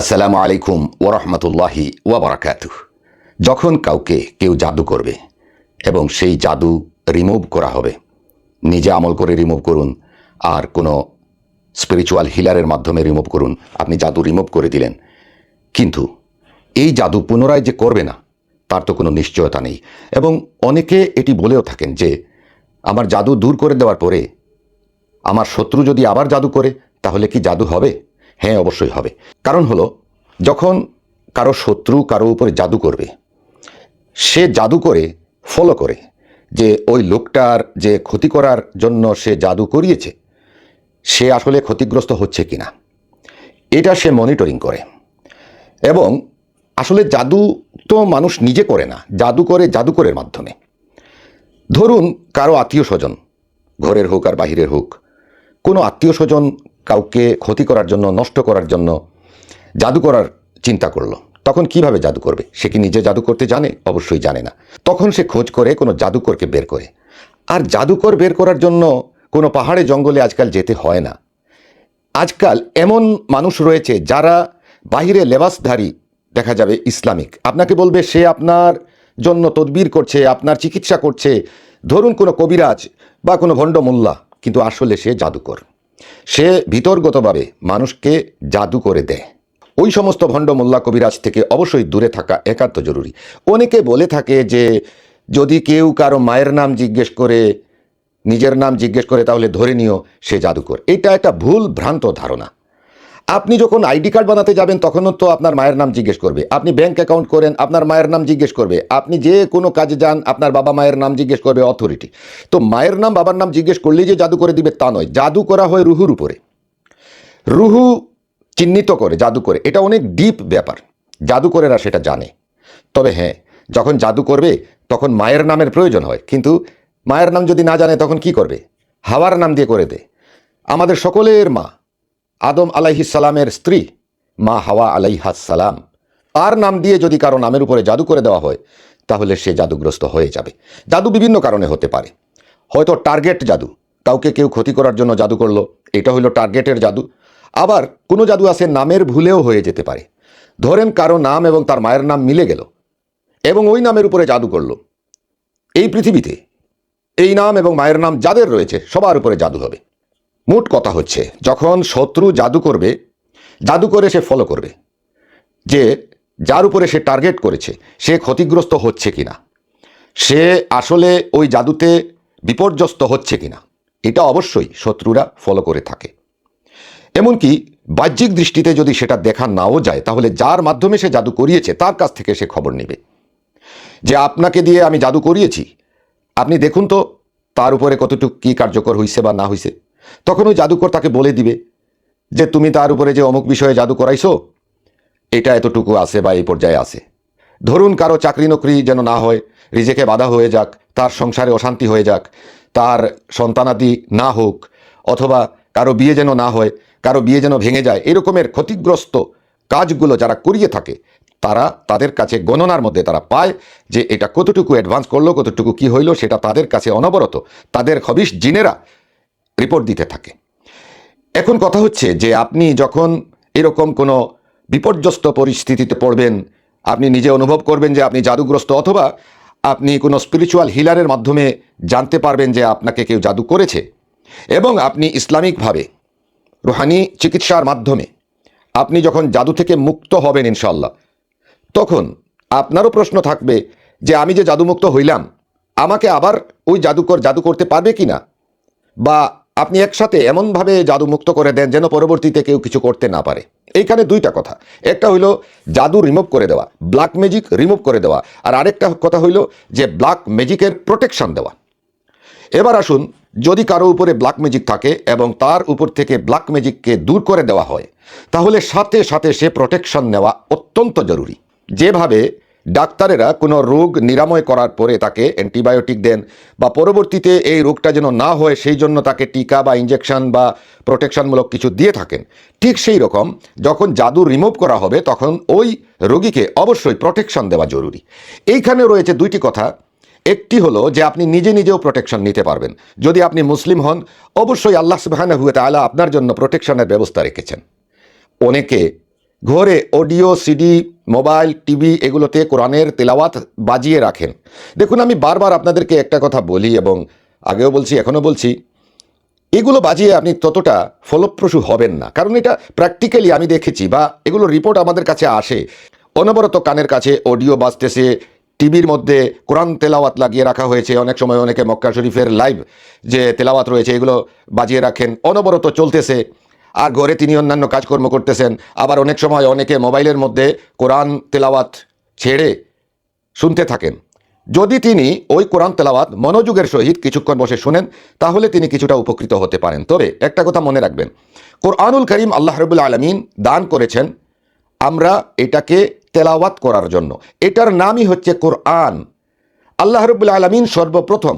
আসসালামু আলাইকুম ওরহমতুল্লাহি ওয়াবারাকাতু যখন কাউকে কেউ জাদু করবে এবং সেই জাদু রিমুভ করা হবে, নিজে আমল করে রিমুভ করুন, আর কোনো স্পিরিচুয়াল হিলারের মাধ্যমে রিমুভ করুন, আপনি জাদু রিমুভ করে দিলেন। কিন্তু এই জাদু পুনরায় যে করবে না, তার তো কোনো নিশ্চয়তা নেই। এবং অনেকে এটি বলেও থাকেন যে, আমার জাদু দূর করে দেওয়ার পরে, আমার শত্রু যদি আবার জাদু করে, তাহলে কি জাদু হবে? হ্যাঁ অবশ্যই হবে। কারণ হলো, যখন কারও শত্রু কারও উপরে জাদু করবে, সে জাদু করে ফলো করে যে ওই লোকটার যে ক্ষতি করার জন্য সে জাদু করিয়েছে, সে আসলে ক্ষতিগ্রস্ত হচ্ছে কি না এটা সে মনিটরিং করে। এবং আসলে জাদু তো মানুষ নিজে করে না, জাদু করে জাদুকরের মাধ্যমে। ধরুন, কারও আত্মীয় স্বজন, ঘরের হোক আর বাহিরের হোক, কোনো আত্মীয় স্বজন কাউকে ক্ষতি করার জন্য, নষ্ট করার জন্য জাদু করার চিন্তা করল। তখন কীভাবে জাদু করবে? সে কি নিজে জাদু করতে জানে? অবশ্যই জানে না। তখন সে খোঁজ করে কোনো জাদুকরকে বের করে। আর জাদুকর বের করার জন্য কোনো পাহাড়ে, জঙ্গলে আজকাল যেতে হয় না। আজকাল এমন মানুষ রয়েছে যারা বাহিরে লেবাসধারী, দেখা যাবে ইসলামিক। আপনাকে বলবে, সে আপনার জন্য তদবির করছে, আপনার চিকিৎসা করছে। ধরুন কোনো কবিরাজ বা কোনো ভণ্ড মোল্লা, কিন্তু আসলে সে জাদুকর। সে ভিতরগতভাবে মানুষকে জাদু করে দেয়। ওই সমস্ত ভণ্ড মোল্লা কবিরাজ থেকে অবশ্যই দূরে থাকা একান্ত জরুরি। অনেকে বলে থাকে যে, যদি কেউ কারও মায়ের নাম জিজ্ঞেস করে, নিজের নাম জিজ্ঞেস করে তাহলে ধরে নিও সে জাদুকর। এটা একটা ভুল ভ্রান্ত ধারণা। আপনি যখন আইডি কার্ড বানাতে যাবেন, তখনও তো আপনার মায়ের নাম জিজ্ঞেস করবে। আপনি ব্যাংক অ্যাকাউন্ট করেন, আপনার মায়ের নাম জিজ্ঞেস করবে। আপনি যে কোনো কাজে যান, আপনার বাবা মায়ের নাম জিজ্ঞেস করবে অথরিটি তো মায়ের নাম, বাবার নাম জিজ্ঞেস করলেই যে জাদু করে দিবে, তা নয়। জাদু করা হয় রুহুর উপরে। রুহু চিহ্নিত করে, জাদু করে। এটা অনেক ডিপ ব্যাপার। জাদুকরেরা সেটা জানে। তবে হ্যাঁ যখন জাদু করবে, তখন মায়ের নামের প্রয়োজন হয়। কিন্তু মায়ের নাম যদি না জানে, তখন কি করবে? হাওয়ার নাম দিয়ে করে দে। আমাদের সকলের মা আদম আলাইহিসালামের স্ত্রী, মা হাওয়া আলাইহাসালাম তার নাম দিয়ে যদি কারও নামের উপরে জাদু করে দেওয়া হয়, তাহলে সে জাদুগ্রস্ত হয়ে যাবে। জাদু বিভিন্ন কারণে হতে পারে। হয়তো টার্গেট জাদু, কাউকে কেউ ক্ষতি করার জন্য জাদু করল, এটা হলো টার্গেটের জাদু। আবার কোনো জাদু আছে নামের ভুলেও হয়ে যেতে পারে। ধরেন কারও নাম এবং তার মায়ের নাম মিলে গেল, এবং ওই নামের উপরে জাদু করল। এই পৃথিবীতে এই নাম এবং মায়ের নাম যাদের রয়েছে, সবার উপরে জাদু হবে। মোট কথা হচ্ছে, যখন শত্রু জাদু করবে, জাদু করে সে ফলো করবে। যে যার উপরে সে টার্গেট করেছে, সে ক্ষতিগ্রস্ত হচ্ছে কিনা, সে আসলে ওই জাদুতে বিপর্যস্ত হচ্ছে কিনা, এটা অবশ্যই শত্রুরা ফলো করে থাকে। এমনকি বাহ্যিক দৃষ্টিতে যদি সেটা দেখা নাও যায়, তাহলে যার মাধ্যমে সে জাদু করিয়েছে, তার কাছ থেকে সে খবর নেবে। যে আপনাকে দিয়ে আমি জাদু করিয়েছি, আপনি দেখুন তো, তার উপরে কতটুকু কী কার্যকর হইছে বা না হইছে। তখন ওই জাদুকর তাকে বলে দিবে যে তুমি তার উপরে যে অমুক বিষয়ে জাদু করাইছো, এটা এতটুকু আছে বা এই পর্যায়ে আছে। ধরুন কারও চাকরি নকরি যেন না হয়, রিজেকে বাধা হয়ে যাক, তার সংসারে অশান্তি হয়ে যাক, তার সন্তানাদি না হোক, অথবা কারও বিয়ে যেন না হয়, কারও বিয়ে যেন ভেঙে যায়, এরকমের ক্ষতিগ্রস্ত কাজগুলো যারা করিয়ে থাকে, তারা তাদের কাছে গণনার মধ্যে তারা পায় যে এটা কতটুকু অ্যাডভান্স করল, কতটুকু কি হইল, সেটা তাদের কাছে অনবরত, তাদের হবিশ জিনেরা রিপোর্ট দিতে থাকে। এখন কথা হচ্ছে যে আপনি যখন এরকম কোনো বিপর্যস্ত পরিস্থিতিতে পড়বেন, আপনি নিজে অনুভব করবেন যে আপনি জাদুগ্রস্ত অথবা আপনি কোনো স্পিরিচুয়াল হিলারের মাধ্যমে জানতে পারবেন যে আপনাকে কেউ জাদু করেছে এবং আপনি ইসলামিকভাবে রুহানি চিকিৎসার মাধ্যমে আপনি যখন জাদু থেকে মুক্ত হবেন ইনশাল্লাহ তখন আপনারও প্রশ্ন থাকবে যে আমি যে জাদুমুক্ত হইলাম, আমাকে আবার ওই জাদুকর জাদু করতে পারবে কি না বা আপনি একসাথে এমনভাবে জাদু মুক্ত করে দেন যেন পরবর্তীতে কেউ কিছু করতে না পারে। এইখানে দুইটা কথা। একটা হইল জাদু রিমুভ করে দেওয়া, ব্ল্যাক ম্যাজিক রিমুভ করে দেওয়া, আর আরেকটা কথা হইল যে ব্ল্যাক ম্যাজিকের প্রোটেকশন দেওয়া। এবার আসুন, যদি কারও উপরে ব্ল্যাক ম্যাজিক থাকে এবং তার উপর থেকে ব্ল্যাক ম্যাজিককে দূর করে দেওয়া হয়, তাহলে সাথে সাথে সে প্রোটেকশন নেওয়া অত্যন্ত জরুরি। যেভাবে ডাক্তারেরা কোনো রোগ নিরাময় করার পরে তাকে অ্যান্টিবায়োটিক দেন বা পরবর্তীতে এই রোগটা যেন না হয়, সেই জন্য তাকে টিকা বা ইঞ্জেকশন বা প্রোটেকশনমূলক কিছু দিয়ে থাকেন। ঠিক সেই রকম যখন জাদু রিমুভ করা হবে, তখন ওই রোগীকে অবশ্যই প্রোটেকশন দেওয়া জরুরি। এইখানে রয়েছে দুইটি কথা। একটি হলো যে আপনি নিজে নিজেও প্রোটেকশন নিতে পারবেন। যদি আপনি মুসলিম হন, অবশ্যই আল্লাহ সুবাহানা হুয়ে তালা আপনার জন্য প্রোটেকশনের ব্যবস্থা রেখেছেন। অনেকে ঘরে অডিও, সিডি, মোবাইল, টিভি এগুলোতে কোরআনের তেলাওয়াত বাজিয়ে রাখেন। দেখুন, আমি বারবার আপনাদেরকে একটা কথা বলি এবং আগেও বলছি, এখনও বলছি। এগুলো বাজিয়ে আপনি ততটা ফলপ্রসূ হবেন না। কারণ এটা প্র্যাকটিক্যালি আমি দেখেছি বা এগুলো রিপোর্ট আমাদের কাছে আসে। অনবরত কানের কাছে অডিও বাজতেছে, টিভির মধ্যে কোরআন তেলাওয়াত লাগিয়ে রাখা হয়েছে। অনেক সময় অনেকে মক্কা শরীফের লাইভ যে তেলাওয়াত রয়েছে, এগুলো বাজিয়ে রাখেন। অনবরত চলতেছে। আর ঘরে তিনি অন্যান্য কাজকর্ম করতেছেন। আবার অনেক সময় অনেকে মোবাইলের মধ্যে কোরআন তেলাওয়াত ছেড়ে শুনতে থাকেন। যদি তিনি ওই কোরআন তেলাওয়াত মনোযোগের সহিত কিছুক্ষণ বসে শুনেন, তাহলে তিনি কিছুটা উপকৃত হতে পারেন। তবে একটা কথা মনে রাখবেন, কোরআনুল করিম আল্লাহ রবুল্লা আলমিন দান করেছেন আমরা এটাকে তেলাওয়াত করার জন্য। এটার নামই হচ্ছে কোরআন। আল্লাহ রবুল্লা আলমিন সর্বপ্রথম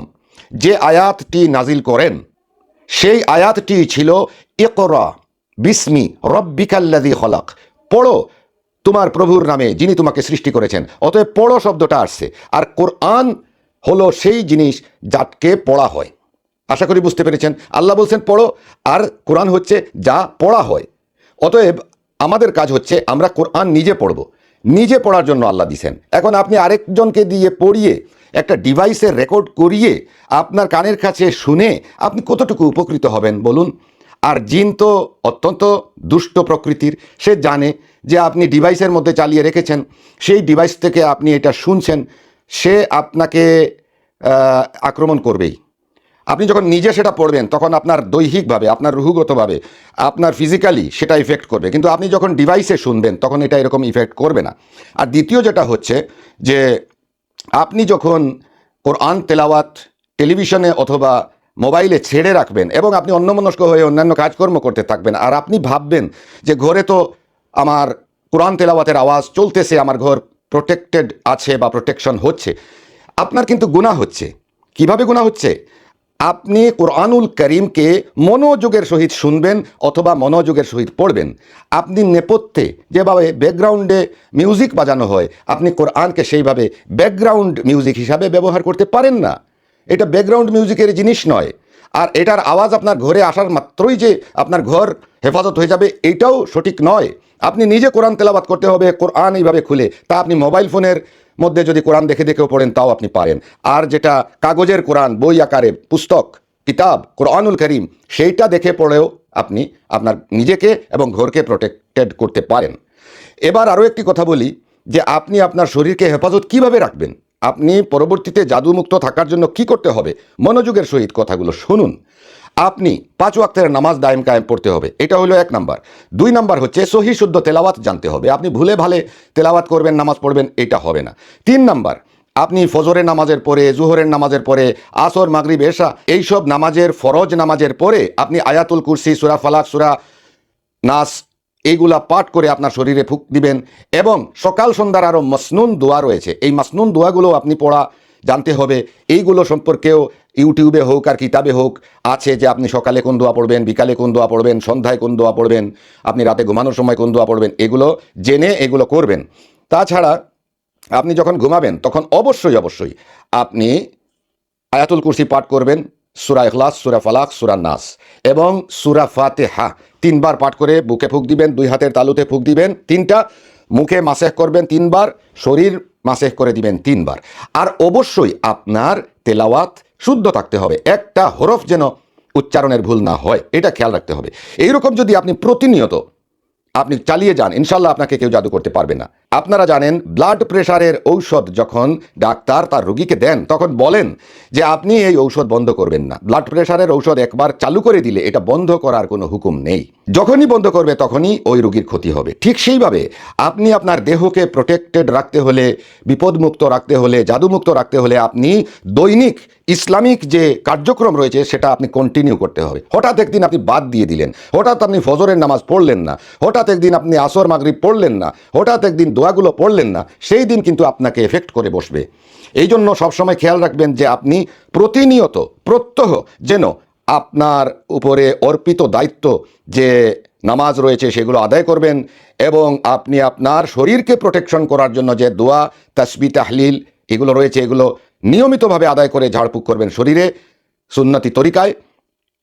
যে আয়াতটি নাজিল করেন, সেই আয়াতটি ছিল ইকরা। বিস্মি রব্বিকাল্লাদি হলাক পড়ো তোমার প্রভুর নামে যিনি তোমাকে সৃষ্টি করেছেন। অতএব পড়ো শব্দটা আসছে। আর কোরআন হলো সেই জিনিস যাকে পড়া হয়। আশা করি বুঝতে পেরেছেন। আল্লাহ বলছেন, পড়ো। আর কোরআন হচ্ছে যা পড়া হয়। অতএব আমাদের কাজ হচ্ছে আমরা কোরআন নিজে পড়ব। নিজে পড়ার জন্য আল্লাহ দিছেন। এখন আপনি আরেকজনকে দিয়ে পড়িয়ে একটা ডিভাইসে রেকর্ড করিয়ে আপনার কানের কাছে শুনে আপনি কতটুকু উপকৃত হবেন বলুন? আর জিন তো অত্যন্ত দুষ্ট প্রকৃতির। সে জানে যে আপনি ডিভাইসের মধ্যে চালিয়ে রেখেছেন, সেই ডিভাইস থেকে আপনি এটা শুনছেন, সে আপনাকে আক্রমণ করবেই। আপনি যখন নিজে সেটা পড়বেন, তখন আপনার দৈহিকভাবে, আপনার রুহুগতভাবে, আপনার ফিজিক্যালি সেটা ইফেক্ট করবে। কিন্তু আপনি যখন ডিভাইসে শুনবেন, তখন এটা এরকম ইফেক্ট করবে না। আর দ্বিতীয় যেটা হচ্ছে যে, আপনি যখন কোরআন তেলাওয়াত, টেলিভিশনে অথবা মোবাইলে ছেড়ে রাখবেন এবং আপনি অন্যমনস্ক হয়ে অন্যান্য কাজকর্ম করতে থাকবেন। আর আপনি ভাববেন যে ঘরে তো আমার কোরআন তেলাওয়াতের আওয়াজ চলতেছে, আমার ঘর প্রোটেক্টেড আছে বা প্রোটেকশন হচ্ছে। আপনার কিন্তু গুণা হচ্ছে। কীভাবে গুণা হচ্ছে? আপনি কোরআনুল করিমকে মনোযোগের সহিত শুনবেন অথবা মনোযোগের সহিত পড়বেন। আপনি নেপথ্যে যেভাবে ব্যাকগ্রাউন্ডে মিউজিক বাজানো হয়, আপনি কোরআনকে সেইভাবে ব্যাকগ্রাউন্ড মিউজিক হিসাবে ব্যবহার করতে পারেন না। এটা ব্যাকগ্রাউন্ড মিউজিকের জিনিস নয়। আর এটার আওয়াজ আপনার ঘরে আসার মাত্রই যে আপনার ঘর হেফাজত হয়ে যাবে এইটাও সঠিক নয়। আপনি নিজে কোরআন তেলাবাত করতে হবে, কোরআন এইভাবে খুলে। তা আপনি মোবাইল ফোনের মধ্যে যদি কোরআন দেখে দেখেও পড়েন, তাও আপনি পারেন। আর যেটা কাগজের কোরআন, বই আকারে, পুস্তক, কিতাব, কোরআনুল করিম, সেইটা দেখে পড়েও আপনি আপনার নিজেকে এবং ঘরকে প্রোটেক্টেড করতে পারেন। এবার আরও একটি কথা বলি। যে আপনি আপনার শরীরকে হেফাজত কীভাবে রাখবেন? আপনি পরবর্তীতে জাদুমুক্ত থাকার জন্য কি করতে হবে? মনোযোগের সহিত কথাগুলো শুনুন। আপনি পাঁচ ওয়াক্তের নামাজ দায়েম কায়েম পড়তে হবে। এটা হলো এক নাম্বার। দুই নাম্বার হচ্ছে সহি শুদ্ধ তেলাওয়াত জানতে হবে। আপনি ভুলে ভালে তেলাওয়াত করবেন, নামাজ পড়বেন, এটা হবে না। তিন নাম্বার, আপনি ফজরের নামাজের পরে, জুহরের নামাজের পরে, আসর, মাগরিব, এশা এইসব নামাজের ফরজ নামাজের পরে আপনি আয়াতুল কুরসি, সুরা ফালাক, সুরা নাস এইগুলা পাঠ করে আপনার শরীরে ফুক দিবেন এবং সকাল সন্ধ্যার আরও মসনুন দোয়া রয়েছে। এই মাসনুন দোয়াগুলো আপনি পড়া, জানতে হবে। এইগুলো সম্পর্কেও ইউটিউবে হোক আর কিতাবে হোক আছে যে আপনি সকালে কোন দোয়া পড়বেন, বিকালে কোন দোয়া পড়বেন, সন্ধ্যায় কোন দোয়া পড়বেন, আপনি রাতে ঘুমানোর সময় কোন দোয়া পড়বেন, এগুলো জেনে এগুলো করবেন। তাছাড়া আপনি যখন ঘুমাবেন, তখন অবশ্যই অবশ্যই আপনি আয়াতুল কুরসি পাঠ করবেন সুরা ইখলাস, সুরা ফালাক, সুরা নাস। এবং সুরা ফাতেহা, তিনবার পাঠ করে বুকে ফুক দিবেন, দুই হাতের তালুতে ফুক দিবেন, তিনটা। মুখে মাসেহ করবেন তিনবার, শরীর মাসেহ করে দিবেন তিনবার। আর অবশ্যই আপনার তেলাওয়াত শুদ্ধ থাকতে হবে। একটা হরফ যেন উচ্চারণের ভুল না হয়, এটা খেয়াল রাখতে হবে। এইরকম যদি আপনি প্রতিনিয়ত আপনি চালিয়ে যান, ইনশাল্লাহ আপনাকে কেউ জাদু করতে পারবে না। আপনারা জানেন ব্লাড প্রেশারের ঔষধ যখন ডাক্তার তার রোগীকে দেন, তখন বলেন যে আপনি এই ঔষধ বন্ধ করবেন না। ব্লাড প্রেশারের ঔষধ একবার চালু করে দিলে এটা বন্ধ করার কোনো হুকুম নেই। যখনই বন্ধ করবে, তখনই ওই রোগীর ক্ষতি হবে। ঠিক সেইভাবে আপনি আপনার দেহকে প্রোটেক্টেড রাখতে হলে, বিপদমুক্ত রাখতে হলে, জাদুমুক্ত রাখতে হলে আপনি দৈনিক ইসলামিক যে কার্যক্রম রয়েছে, সেটা আপনি কন্টিনিউ করতে হবে। হঠাৎ একদিন আপনি বাদ দিয়ে দিলেন। হঠাৎ আপনি ফজরের নামাজ পড়লেন না। হঠাৎ একদিন আপনি আসর, মাগরিব পড়লেন না। হঠাৎ একদিন দোয়াগুলো পড়লেন না। সেই দিন কিন্তু আপনাকে এফেক্ট করে বসবে। এই জন্য সবসময় খেয়াল রাখবেন যে আপনি প্রতিনিয়ত, প্রত্যহ যেন আপনার উপরে অর্পিত দায়িত্ব যে নামাজ রয়েছে, সেগুলো আদায় করবেন এবং আপনি আপনার শরীরকে প্রোটেকশন করার জন্য যে দোয়া, তাসবি, তাহলিল, এগুলো রয়েছে, এগুলো নিয়মিতভাবে আদায় করে ঝাড়ফুঁক করবেন শরীরে, সুন্নতি তরিকায়।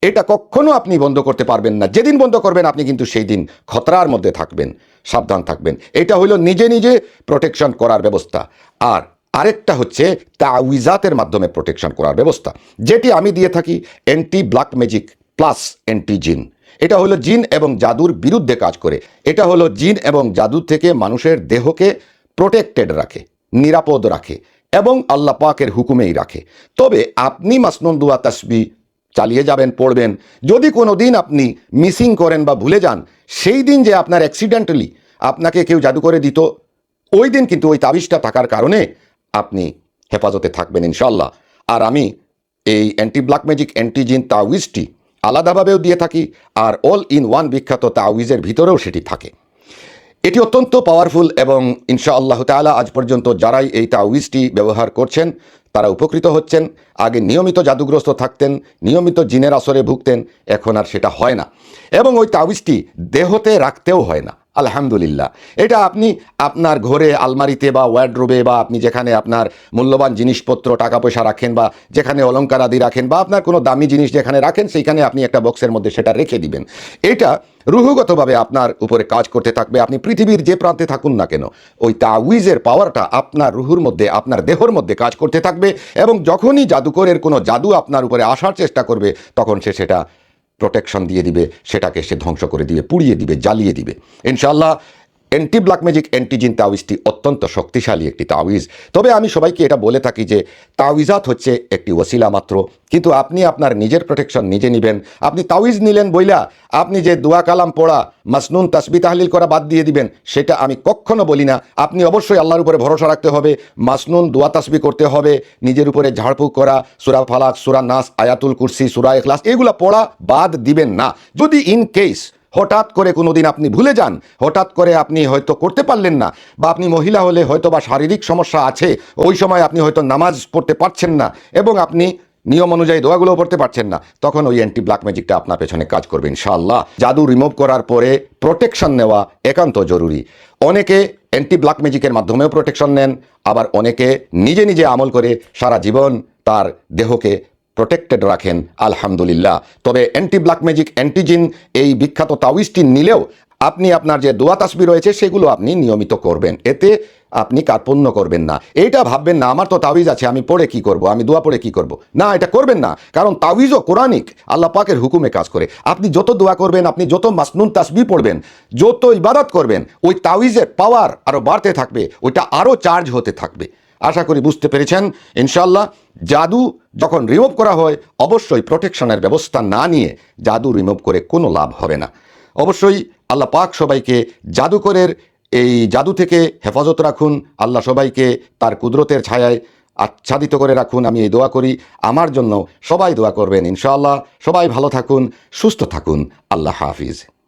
এটা কখনো আপনি বন্ধ করতে পারবেন না। যেদিন বন্ধ করবেন, আপনি কিন্তু সেই দিন খতরার মধ্যে থাকবেন, সাবধান থাকবেন। এটা হলো নিজে নিজে প্রোটেকশন করার ব্যবস্থা। আর আরেকটা হচ্ছে তাউইজাতের মাধ্যমে প্রোটেকশন করার ব্যবস্থা। যেটি আমি দিয়ে থাকি anti black magic plus anti jinn এটা হলো জিন এবং জাদুর বিরুদ্ধে কাজ করে। এটা হলো জিন এবং জাদু থেকে মানুষের দেহকে প্রোটেক্টেড রাখে, নিরাপদ রাখে। এবং আল্লাহ পাকের হুকুমেই রাখে। তবে আপনি মাসনুন দুয়া তাসবি চালিয়ে যাবেন, পড়বেন। যদি কোনো দিন আপনি মিসিং করেন বা ভুলে যান, সেই দিন যে আপনার অ্যাক্সিডেন্টালি আপনাকে কেউ জাদু করে দিত, ওই দিন কিন্তু ওই তাবিজটা থাকার কারণে আপনি হেফাজতে থাকবেন ইনশাল্লাহ আর আমি এই anti black magic anti jinn তাউইজটি আলাদাভাবেও দিয়ে থাকি, আর অল ইন ওয়ান বিখ্যাত তাওয়িজের ভিতরেও সেটি থাকে। এটি অত্যন্ত পাওয়ারফুল এবং ইনশা আল্লাহ তালা আজ পর্যন্ত যারাই এই তাউইজটি ব্যবহার করছেন, তারা উপকৃত হচ্ছেন। আগে নিয়মিত জাদুগ্রস্ত থাকতেন, নিয়মিত জিনের আসরে ভুগতেন, এখন আর সেটা হয় না। এবং ওই তাউইজটি দেহতে রাখতেও হয় না। আলহামদুলিল্লাহ। এটা আপনি আপনার ঘরে, আলমারিতে বা ওয়ার্ডরোবে বা আপনি যেখানে আপনার মূল্যবান জিনিসপত্র টাকা পয়সা রাখেন বা যেখানে অলঙ্কার আদি রাখেন বা আপনার কোনো দামি জিনিস যেখানে রাখেন, সেইখানে আপনি একটা বক্সের মধ্যে সেটা রেখে দিবেন। এটা রুহুগতভাবে আপনার উপরে কাজ করতে থাকবে। আপনি পৃথিবীর যে প্রান্তে থাকুন না কেন, ওই তাউইজের পাওয়ারটা আপনার রুহুর মধ্যে, আপনার দেহর মধ্যে কাজ করতে থাকবে এবং যখনই জাদুকরের কোনো জাদু আপনার উপরে আসার চেষ্টা করবে, তখন সে সেটা প্রোটেকশন দিয়ে দিবে সেটাকে সে ধ্বংস করে দিবে পুড়িয়ে দিবে জ্বালিয়ে দিবে। ইনশাল্লাহ anti black magic anti jinn তাওয়িজটি অত্যন্ত শক্তিশালী একটি তাওয়িজ তবে আমি সবাইকে এটা বলে থাকি যে তাওয়িজাত হচ্ছে একটি ওসিলা মাত্র। কিন্তু আপনি আপনার নিজের প্রোটেকশন নিজে নেবেন। আপনি তাওয়িজ নিলেন বইলা, আপনি যে দোয়া কালাম পড়া, মাসনুন তাসবি তাহলিল করা বাদ দিয়ে দিবেন, সেটা আমি কখনো বলি না। আপনি অবশ্যই আল্লাহর উপরে ভরসা রাখতে হবে, মাসনুন দোয়া তাসবি করতে হবে, নিজের উপরে ঝাড়ফুঁক করা, সুরা ফালাক, সুরা নাস, আয়াতুল কুরসি, সুরা এখলাস এগুলো পড়া বাদ দিবেন না। যদি ইন কেস হঠাৎ করে কোনো দিন আপনি ভুলে যান, হঠাৎ করে আপনি হয়তো করতে পারলেন না, বা আপনি মহিলা হলে হয়তো বা শারীরিক সমস্যা আছে, ওই সময় আপনি হয়তো নামাজ পড়তে পারছেন না, এবং আপনি নিয়ম অনুযায়ী দোয়াগুলো পড়তে পারছেন না, তখন ওই অ্যান্টি ব্ল্যাক ম্যাজিকটা আপনার পেছনে কাজ করবে ইনশাআল্লাহ। জাদু রিমুভ করার পরে প্রোটেকশন নেওয়া একান্ত জরুরি। অনেকে অ্যান্টি ব্ল্যাক ম্যাজিকের মাধ্যমেও প্রোটেকশন নেন, আবার অনেকে নিজে নিজে আমল করে সারা জীবন তার দেহকে প্রোটেক্টেড রাখেন, আলহামদুলিল্লাহ। তবে অ্যান্টি ব্ল্যাক ম্যাজিক অ্যান্টিজিন এই বিখ্যাত তাওয়িজটি নিলেও আপনি আপনার যে দোয়া তাসবি রয়েছে সেগুলো আপনি নিয়মিত করবেন। এতে আপনি কার্পণ্য করবেন না। এইটা ভাববেন না, আমার তো তাবিজ আছে, আমি পড়ে কি করব, আমি দোয়া পড়ে কি করব? না, এটা করবেন না, কারণ তাবিজও কোরআনিক, আল্লাহ পাকের হুকুমে কাজ করে। আপনি যত দোয়া করবেন, আপনি যত মাসনুন তাসবি পড়বেন, যত ইবাদত করবেন, ওই তাবিজের পাওয়ার আরও বাড়তে থাকবে, ওইটা আরও চার্জ হতে থাকবে। আশা করি বুঝতে পেরেছেন। ইনশাল্লাহ জাদু যখন রিমুভ করা হয়, অবশ্যই প্রোটেকশনের ব্যবস্থা না নিয়ে জাদু রিমুভ করে কোনো লাভ হবে না। অবশ্যই আল্লাহ পাক সবাইকে জাদুকরের এই জাদু থেকে হেফাজত রাখুন। আল্লাহ সবাইকে তার কুদরতের ছায়ায় আচ্ছাদিত করে রাখুন। আমি এই দোয়া করি। আমার জন্য সবাই দোয়া করবেন। ইনশাআল্লাহ সবাই ভালো থাকুন, সুস্থ থাকুন। আল্লাহ হাফিজ।